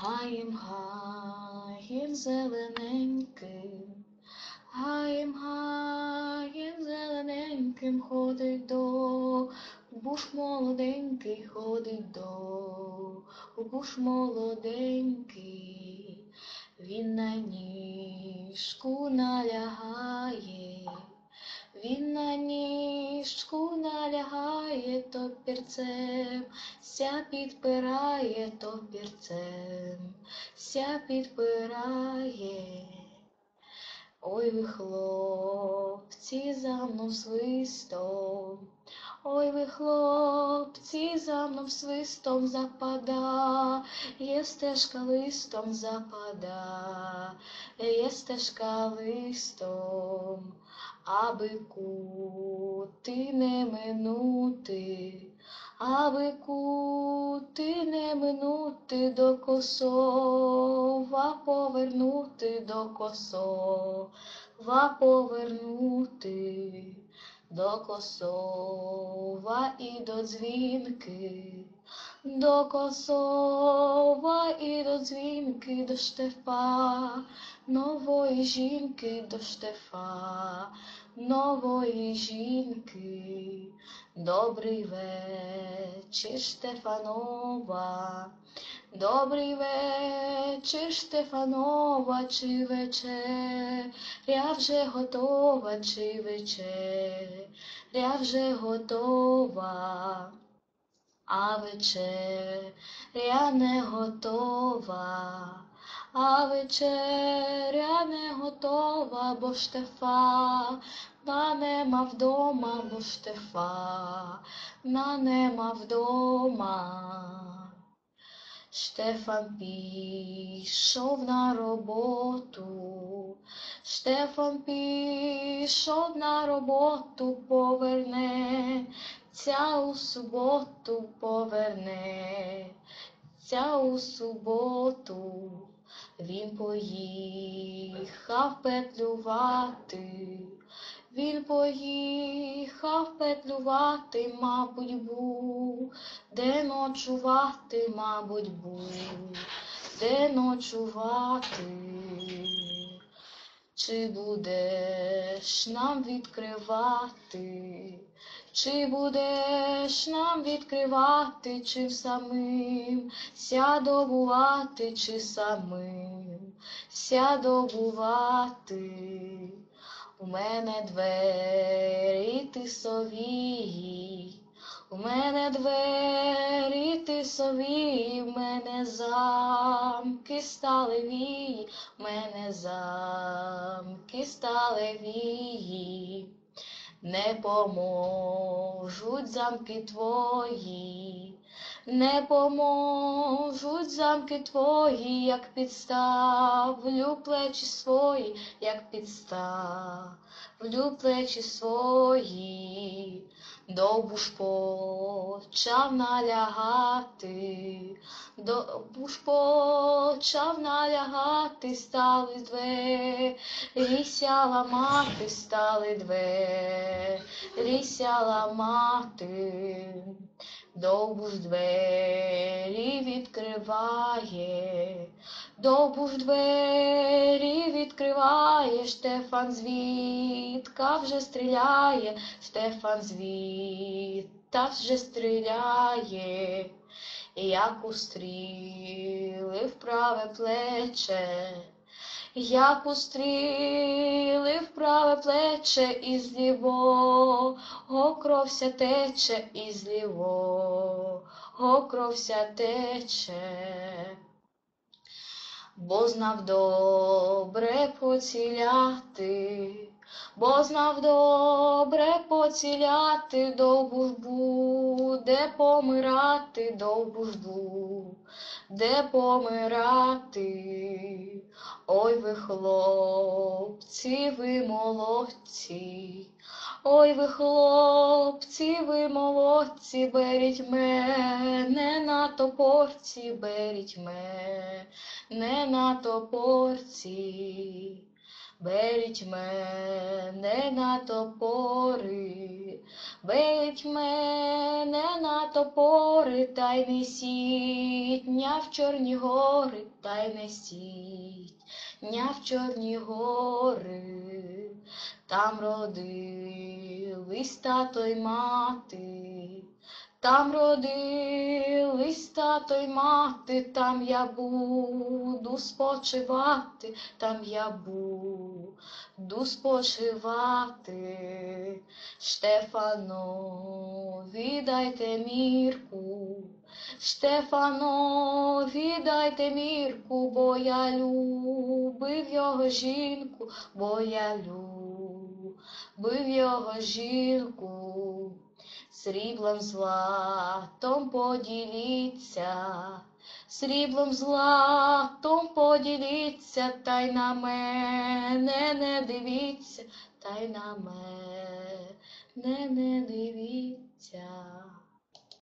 Гаєм, гаєм зелененьким, гаєм, гаєм зелененьким ходить до, буш молоденький ходить до, буш молоденький, він на ніжку налягає, топірцем, ся підпирає топірцем, ся підпирає. Ой ви хлопці за мною свистом, ой ви хлопці за мною свистом запада, є стежка листом запада, є стежка листом, аби кути не минути, аби кути не минути до косова повернути до косова повернути до косова і до дзвінки, до косова і до дзвінки, до штефа, нової жінки, до штефа, нової жінки. Добрий вечір, Штефанова. Добрий вечір, Штефанова, чи вечеря вже готова, чи вечеря вже готова, а вечеря не готова, а вечеря не готова, бо Штефа на нема вдома, бо Штефа на нема вдома. Штефан пішов на роботу, Штефан пішов на роботу, повернеться у суботу, повернеться у суботу. Він поїхав петлювати, він поїхав петлювати, мабуть, був, де ночувати, мабуть, був, де ночувати. Чи будеш нам відкривати, чи будеш нам відкривати, чи самим сядобувати, чи самим сядобувати? У мене двері ти тисові, у мене двері тисові, в мене замки сталеві, в мене замки сталеві, не поможуть замки твої, не поможуть замки твої, як підставлю плечі свої, як підставлю плечі свої, довбуш почав налягати, довбуш почав налягати, стали двері ламати, стали двері ламати. Довбуш двері відкриває, довбуш двері відкриває, Штефан звідка вже стріляє, Штефан звідта вже стріляє, як устріли в праве плече. Як устріли в праве плече, із лівого кровся тече, із лівого кровся тече, бо знав добре поціляти, бо знав добре поціляти, довбу ж буде помирати, довбу ж буде помирати. Ой ви хлопці, ви молодці, ой ви хлопці, ви молодці, беріть мене на топорці, беріть мене на топорці. Беріть мене на топори, беріть мене на топори, та й несіть ня в чорні гори, та й несіть ня в чорні гори, там родились тато й мати. Там родились тато й мати, там я буду спочивати, там я буду спочивати. Штефано, віддайте мірку, Штефано, віддайте мірку, бо я любив його жінку, бо я любив його жінку. Сріблом златом поділіться, сріблом златом поділіться, та й на мене не дивіться, та й на мене не дивіться.